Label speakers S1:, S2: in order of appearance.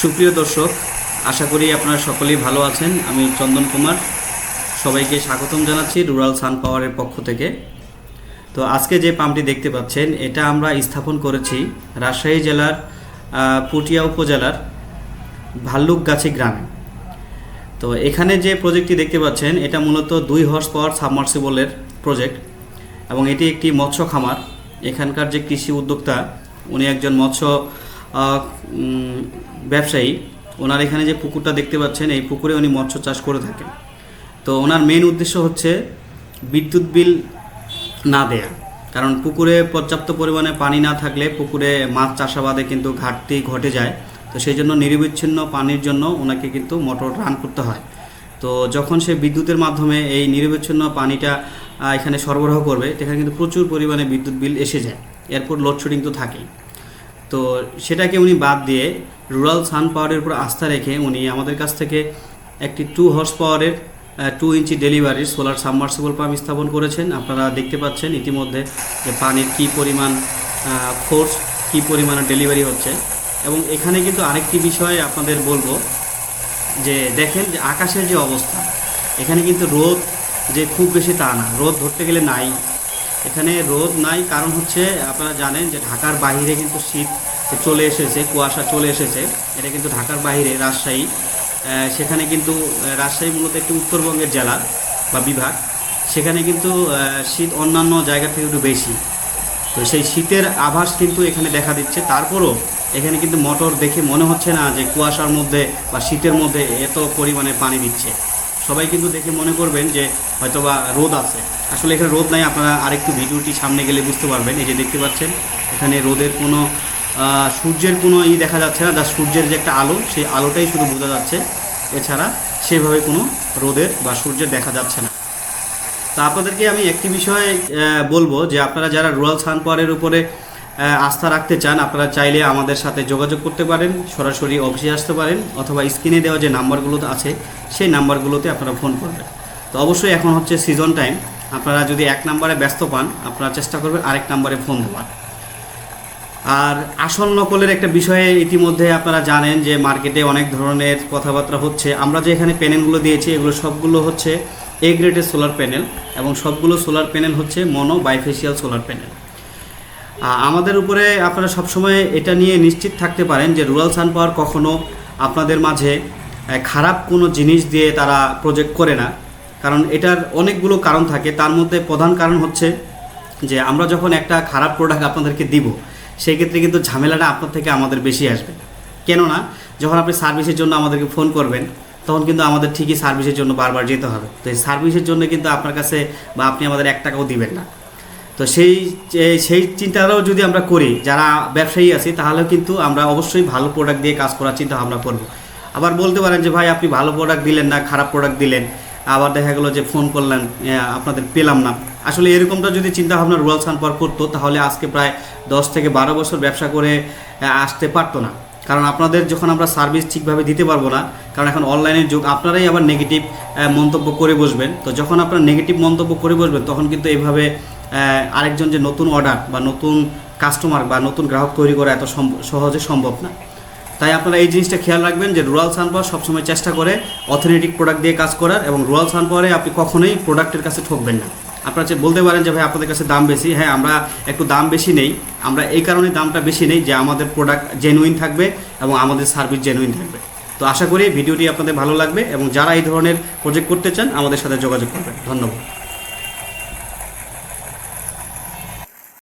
S1: সুপ্রিয় দর্শক, আশা করি আপনারা সকলেই ভালো আছেন। আমি চন্দন কুমার, সবাইকে স্বাগতম জানাচ্ছি রুরাল সান পাওয়ারের পক্ষ থেকে। তো আজকে যে পাম্পটি দেখতে পাচ্ছেন, এটা আমরা স্থাপন করেছি রাজশাহী জেলার পুটিয়া উপজেলার ভাল্লুকগাছি গ্রামে। তো এখানে যে প্রজেক্টটি দেখতে পাচ্ছেন, এটা মূলত দুই হর্স পাওয়ার সাবমার্সিবলের প্রজেক্ট এবং এটি একটি মৎস্য খামার। এখানকার যে কৃষি উদ্যোক্তা, উনি একজন মৎস্য ব্যবসায়ী, ওনার এখানে যে পুকুরটা দেখতে পাচ্ছেন, এই পুকুরে উনি মৎস্য চাষ করে থাকেন। তো ওনার মেন উদ্দেশ্য হচ্ছে বিদ্যুৎ বিল না দেয়া। কারণ পুকুরে পর্যাপ্ত পরিমাণে পানি না থাকলে পুকুরে মাছ চাষাবাদে কিন্তু ঘাটতি ঘটে যায়। তো সেই জন্য নিরবিচ্ছিন্ন পানির জন্য ওনাকে কিন্তু মোটর রান করতে হয়। তো যখন সে বিদ্যুতের মাধ্যমে এই নিরবিচ্ছিন্ন পানিটা এখানে সরবরাহ করবে, সেখানে কিন্তু প্রচুর পরিমাণে বিদ্যুৎ বিল এসে যায়। এরপর লোডশেডিং তো থাকেই। তো সেটাকে উনি বাদ দিয়ে রুরাল সান পাওয়ারের উপর আস্থা রেখে উনি আমাদের কাছ থেকে একটি টু হর্স পাওয়ারের টু ইঞ্চি ডেলিভারির সোলার সাবমার্সিবল পাম্প স্থাপন করেছেন। আপনারা দেখতে পাচ্ছেন ইতিমধ্যে যে পানির কী পরিমাণ ফোর্স কী পরিমাণে ডেলিভারি হচ্ছে। এবং এখানে কিন্তু আরেকটি বিষয় আপনাদের বলব, যে দেখেন যে আকাশের যে অবস্থা, এখানে কিন্তু রোদ যে খুব বেশি তা না। রোদ ধরতে গেলে নাই। এখানে রোদ নাই, কারণ হচ্ছে আপনারা জানেন যে ঢাকার বাইরে কিন্তু শীত চলে এসেছে, কুয়াশা চলে এসেছে। এটা কিন্তু ঢাকার বাইরে, রাজশাহী। সেখানে কিন্তু রাজশাহী মূলত একটি উত্তরবঙ্গের জেলা বা বিভাগ। সেখানে কিন্তু শীত অন্যান্য জায়গা থেকে একটু বেশি। তো সেই শীতের আভাস কিন্তু এখানে দেখা দিচ্ছে। তারপরও এখানে কিন্তু মোটর দেখে মনে হচ্ছে না যে কুয়াশার মধ্যে বা শীতের মধ্যে এত পরিমাণে পানি দিচ্ছে। সবাই কিন্তু দেখে মনে করবেন যে হয়তোবা রোদ আছে। আসলে এখানে রোদ নাই, আপনারা আরেকটু ভিডিওটি সামনে গেলে বুঝতে পারবেন। এই যে দেখতে পাচ্ছেন, এখানে রোদের কোনো সূর্যের কোনো ই দেখা যাচ্ছে না যা সূর্যের যে একটা আলো, সেই আলোটাই শুধু বোঝা যাচ্ছে। এছাড়া সেভাবে কোনো রোদের বা সূর্যের দেখা যাচ্ছে না। তা আপনাদেরকে আমি একটি বিষয় বলব যে আপনারা যারা রুরাল সান পাওয়ারের উপরে আস্থা রাখতে চান, আপনারা চাইলে আমাদের সাথে যোগাযোগ করতে পারেন, সরাসরি অফিসে আসতে পারেন, অথবা স্ক্রিনে দেওয়া যে নাম্বারগুলো আছে, সেই নাম্বারগুলোতে আপনারা ফোন করবেন। তো অবশ্যই এখন হচ্ছে সিজন টাইম আপনারা যদি এক নাম্বারে ব্যস্ত পান, আপনারা চেষ্টা করবেন আরেক নাম্বারে ফোন দেওয়ার। আর আসল নকলের একটা বিষয়ে ইতিমধ্যে আপনারা জানেন যে মার্কেটে অনেক ধরনের কথাবার্তা হচ্ছে। আমরা যে এখানে প্যানেলগুলো দিয়েছি, এগুলো সবগুলো হচ্ছে এ গ্রেডের সোলার প্যানেল এবং সবগুলো সোলার প্যানেল হচ্ছে মনো বাইফেশিয়াল সোলার প্যানেল আমাদের উপরে আপনারা সবসময় এটা নিয়ে নিশ্চিত থাকতে পারেন যে রুরাল সান পাওয়ার কখনো আপনাদের মাঝে খারাপ কোনো জিনিস দিয়ে তারা প্রজেক্ট করে না। কারণ এটার অনেকগুলো কারণ থাকে। তার মধ্যে প্রধান কারণ হচ্ছে যে আমরা যখন একটা খারাপ প্রোডাক্ট আপনাদেরকে দিব, সেই ক্ষেত্রে কিন্তু ঝামেলাটা আপনার থেকে আমাদের বেশি আসবে। কেননা, যখন আপনি সার্ভিসের জন্য আমাদেরকে ফোন করবেন, তখন কিন্তু আমাদের ঠিকই সার্ভিসের জন্য বারবার যেতে হবে। তো এই সার্ভিসের জন্য কিন্তু আপনার কাছে বা আপনি আমাদের এক টাকাও দিবেন না। তো সেই সেই চিন্তাটাও যদি আমরা করি, যারা ব্যবসায়ী আছি তাহলেও কিন্তু আমরা অবশ্যই ভালো প্রোডাক্ট দিয়ে কাজ করার চিন্তা ভাবনা করব। আবার বলতে পারেন যে, ভাই, আপনি ভালো প্রোডাক্ট দিলেন না, খারাপ প্রোডাক্ট দিলেন। আবার দেখা গেলো যে, ফোন করলেন আপনাদের পেলাম না। আসলে এরকমটা যদি চিন্তা ভাবনা রুরাল সানপার করতো, তাহলে আজকে প্রায় দশ থেকে বারো বছর ব্যবসা করে আসতে পারতো না। কারণ আপনাদের যখন আমরা সার্ভিস ঠিকভাবে দিতে পারব না, কারণ এখন অনলাইনের যুগ, আপনারাই আবার নেগেটিভ মন্তব্য করে বসবেন। তো যখন আপনারা নেগেটিভ মন্তব্য করে বসবেন, তখন কিন্তু এইভাবে আরেকজন যে নতুন অর্ডার বা নতুন কাস্টমার বা নতুন গ্রাহক তৈরি করা এত সহজে সম্ভব না। তাই আপনারা এই জিনিসটা খেয়াল রাখবেন যে রুরাল সানপাওয়ার সবসময় চেষ্টা করে অথেন্টিক প্রোডাক্ট দিয়ে কাজ করার এবং রুরাল সানপাওয়ারে আপনি কখনোই প্রোডাক্টের কাছে ঠকবেন না। আপনারা যে বলতে পারেন যে, ভাই, আপনাদের কাছে দাম বেশি। হ্যাঁ আমরা একটু দাম বেশি নেই। আমরা এই কারণে দামটা বেশি নেই যে, আমাদের প্রোডাক্ট জেনুইন থাকবে এবং আমাদের সার্ভিস জেনুইন থাকবে। তো আশা করি ভিডিওটি আপনাদের ভালো লাগবে এবং যারা এই ধরনের প্রজেক্ট করতে চান, আমাদের সাথে যোগাযোগ করবেন। ধন্যবাদ।